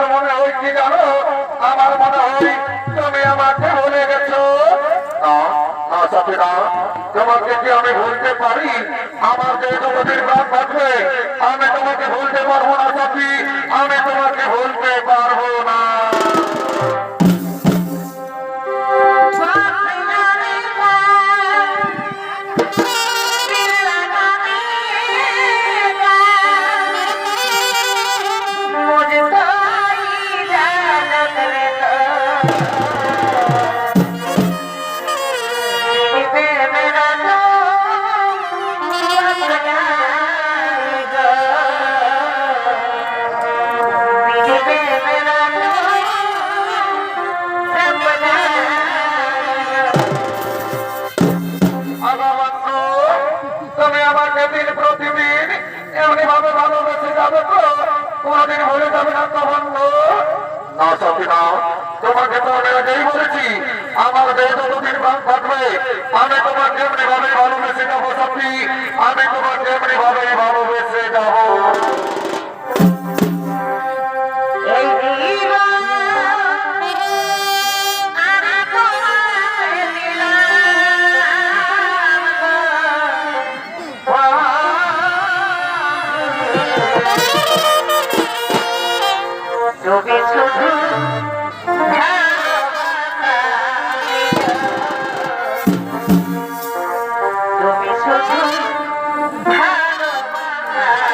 আমার মনে হয় কি জানো? আমার মনে হয় তুমি আমাকে ভুলে গেছো। তোমাকে কি আমি ভুলতে পারি? আমার যে তোমাদের প্রাণ থাকবে, আমি তোমাকে ভুলতে পারব না সাথী আমি তোমাকে ভুলতে পারব না। কোনদিন হয়ে যাবে না তখন না, সত্যি তোমাকে তো আমি আগেই বলেছি, আমার দেহ যতদিন ঘটবে আমি তোমাকে এমনি ভাবে ভালোবেসে যাব সত্যি, আমি তোমাকে এমনি ভাবে ভালোবেসে যাব। 감사합니다.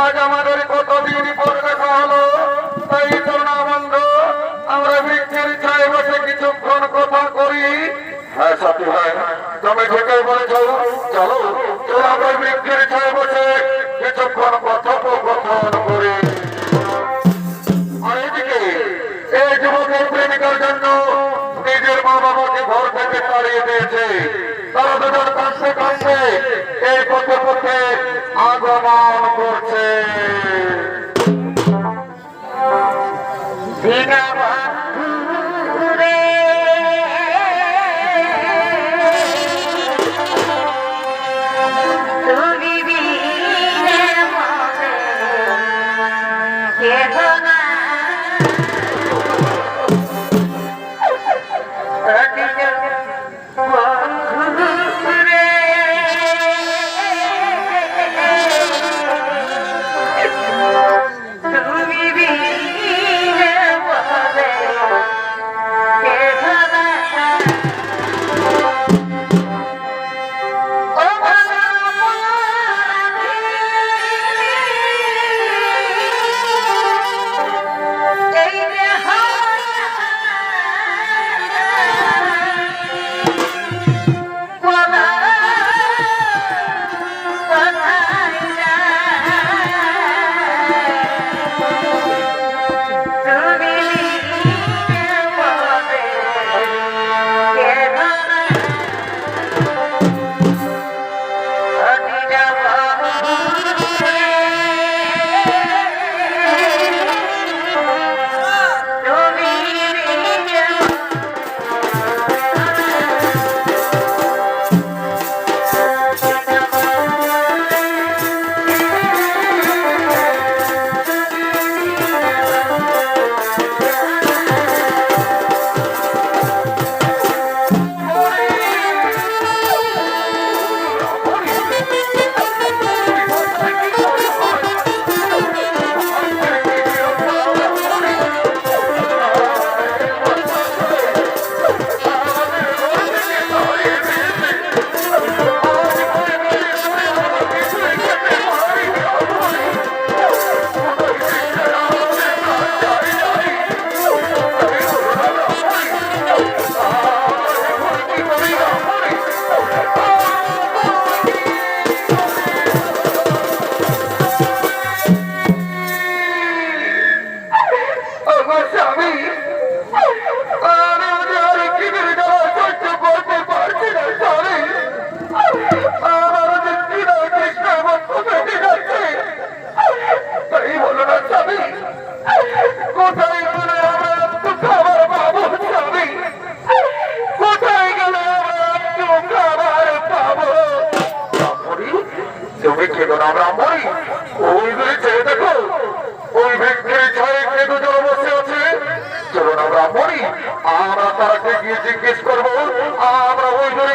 আজ আমাদের কতদিন পর দেখা হলো, তাই তো না বন্ধু। আমরা বৃক্ষের ছায় বসে কিছুক্ষণ কথা করি। হ্যাঁ সাথী ঠিকই বলেছ। চলো চলো আমরা বৃক্ষের ছায় বসে কিছুক্ষণ কথোপকথন করি। এই যুবকের প্রেমিকার জন্য নিজের মা বাবাকে ঘর থেকে তাড়িয়ে দিয়েছে। তারা দুজন কাছে কাছে এই পথে আগমন করছে। আমরা তারা গিয়ে জিজ্ঞেস করব আমরা ওই দূরে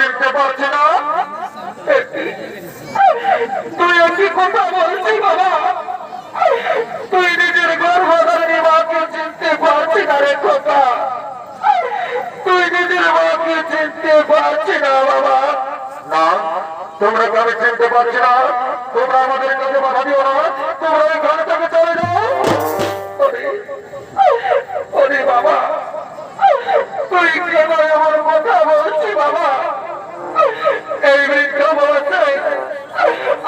কেন আমি না? তুই একই কথা বলছি বাবা। তুই নিজের গর্ভধারী মাকে চিনতে পারছি না রে কথা তুই নিজের মাকে চিনতে পারছি না, বাবা। না তোমরা কি চিনতে পারছি না? তোমরা আমাদের কাছে বাধা দিও না। তোমরা এই ঘর থেকে চলে যাও। বাবা, তুই কেন এমন কথা বলছি বাবা? এই বৃদ্ধ বলছে,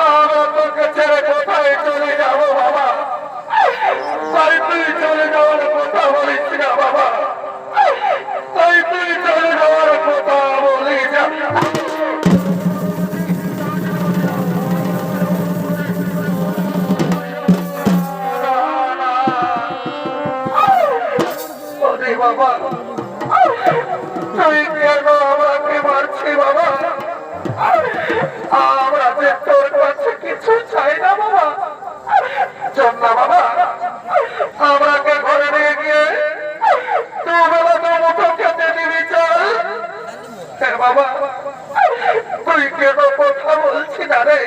আমরা তোকে ছেড়ে কোথায় চলে যাব বাবা? তাই তুই চলে যাওয়ার কথা বলিস না বাবা। তাই তুই চলে যাওয়ার কথা বলিস বাবা। তুই কেন আমাকে মারছি বাবা? আমরা বাবা। চল না, বাবা। ঘরে নিয়ে গিয়ে দুবেলা দিবি, চল। হ্যাঁ বাবা। তুই কেন কথা বলছি না রে?